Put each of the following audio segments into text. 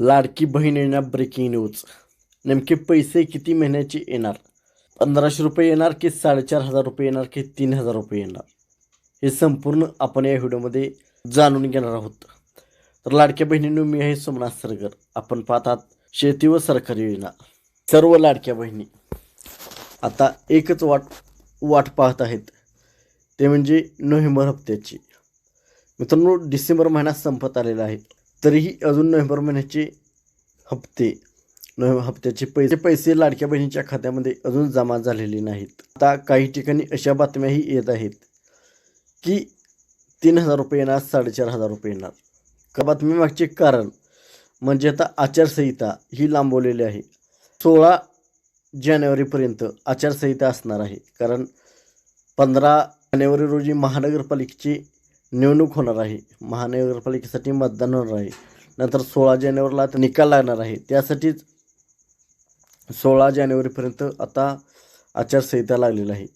लाडकी बहीण येणार breaking news नेमके पैसे किती महिन्याचे येणार? पंधराशे रुपये येणार की साडेचार हजार रुपये येणार की तीन हजार रुपये येणार? हे संपूर्ण आपण या व्हिडिओमध्ये जाणून घेणार आहोत. तर लाडक्या बहिणींनो मी आहे सोमनाथ सरगर. आपण पाहतात शेती व सरकारी योजना. सर्व लाडक्या बहिणी. आता एकच वाट वाट पाहत आहेत. ते म्हणजे नोव्हेंबर हप्त्याची. मित्रांनो डिसेंबर महिना संपत आलेला आहे. तरीही अजून नोव्हेंबर महिन्याचे हप्ते नोव्हेंबर हप्त्याचे पैसे पैसे लाडक्या बहिणीच्या खात्यामध्ये अजून जमा झालेले नाहीत. आता काही ठिकाणी अशा बातम्याही येत आहेत की तीन हजार रुपये येणार साडेचार हजार रुपये येणार. का बातमीमागचे कारण म्हणजे आता आचारसंहिता ही लांबवलेली आहे. सोळा जानेवारीपर्यंत आचारसंहिता असणार आहे. कारण पंधरा जानेवारी रोजी महानगरपालिकेची निवडणूक होणार आहे. महानगरपालिकेसाठी मतदान होणार आहे. नंतर सोळा जानेवारीला आता निकाल लागणार आहे. त्यासाठीच सोळा जानेवारीपर्यंत आता आचारसंहिता लागलेली आहे.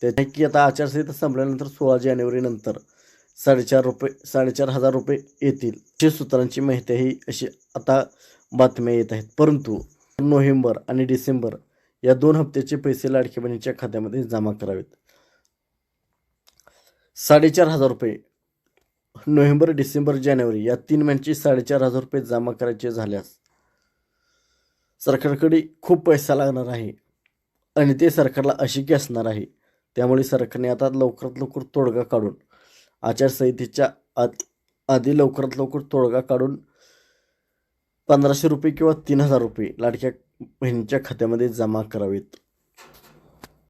त्याच्या की आता आचारसंहिता संपल्यानंतर सोळा जानेवारीनंतर साडेचार रुपये साडेचार हजार रुपये येतील. अशी सूत्रांची माहिती आहे अशी आता बातम्या येत आहेत. परंतु नोव्हेंबर आणि डिसेंबर या दोन हप्त्याचे पैसे लाडक्या बहिणीच्या खात्यामध्ये जमा करावेत. साडेचार हजार रुपये नोव्हेंबर डिसेंबर जानेवारी या तीन महिन्याची साडेचार हजार रुपये जमा करायचे झाल्यास सरकारकडे खूप पैसा लागणार आहे. आणि ते सरकारला अशिकी असणार आहे. त्यामुळे सरकारने आता लवकरात लवकर तोडगा काढून आचारसंहितेच्या आत आधी लवकरात लवकर तोडगा काढून पंधराशे रुपये किंवा तीन हजार रुपये लाडक्या बहिणीच्या खात्यामध्ये जमा करावेत.